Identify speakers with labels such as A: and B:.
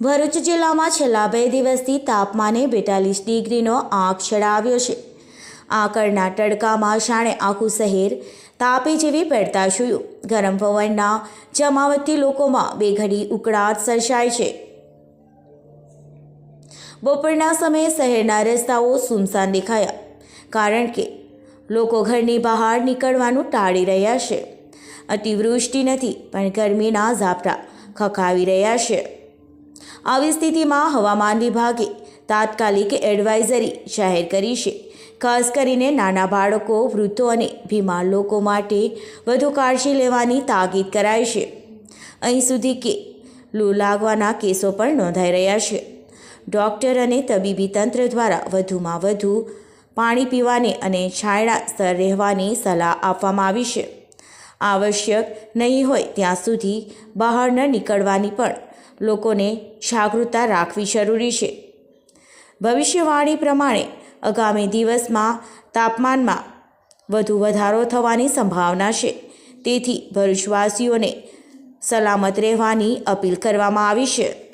A: ભરૂચ જિલ્લામાં છેલ્લા બે દિવસથી તાપમાને બેતાલીસ ડિગ્રીનો આંક ચડાવ્યો છે. આકળના તડકામાં શાણે આખું શહેર તાપે જેવી પડતા જોયું ગરમ પવનના જમાવટથી લોકોમાં બેઘડી ઉકળાટ સર્જાય છે. બપોરના સમયે શહેરના રસ્તાઓ સુમસાન દેખાયા, કારણ કે લોકો ઘરની બહાર નીકળવાનું ટાળી રહ્યા છે. અતિવૃષ્ટિ નથી, પણ ગરમીના ઝાપટા ખખાવી રહ્યા છે. આવી સ્થિતિમાં હવામાન વિભાગે તાત્કાલિક એડવાઇઝરી જાહેર કરી છે. ખાસ કરીને નાના બાળકો, વૃદ્ધો અને બીમાર લોકો માટે વધુ કાળજી લેવાની તાકીદ કરાઈ છે. અહીં સુધી કે લૂ લાગવાના કેસો પણ નોંધાઈ રહ્યા છે. ડૉક્ટર અને તબીબી તંત્ર દ્વારા વધુમાં વધુ પાણી પીવાની અને છાંયડા સ્તર રહેવાની સલાહ આપવામાં આવી છે. આવશ્યક નહીં હોય ત્યાં સુધી બહાર ન નીકળવાની પણ લોકોને જાગૃતતા રાખવી જરૂરી છે. ભવિષ્યવાણી પ્રમાણે આગામી દિવસમાં તાપમાનમાં વધુ વધારો થવાની સંભાવના છે. તેથી ભરૂચવાસીઓને સલામત રહેવાની અપીલ કરવામાં આવી છે.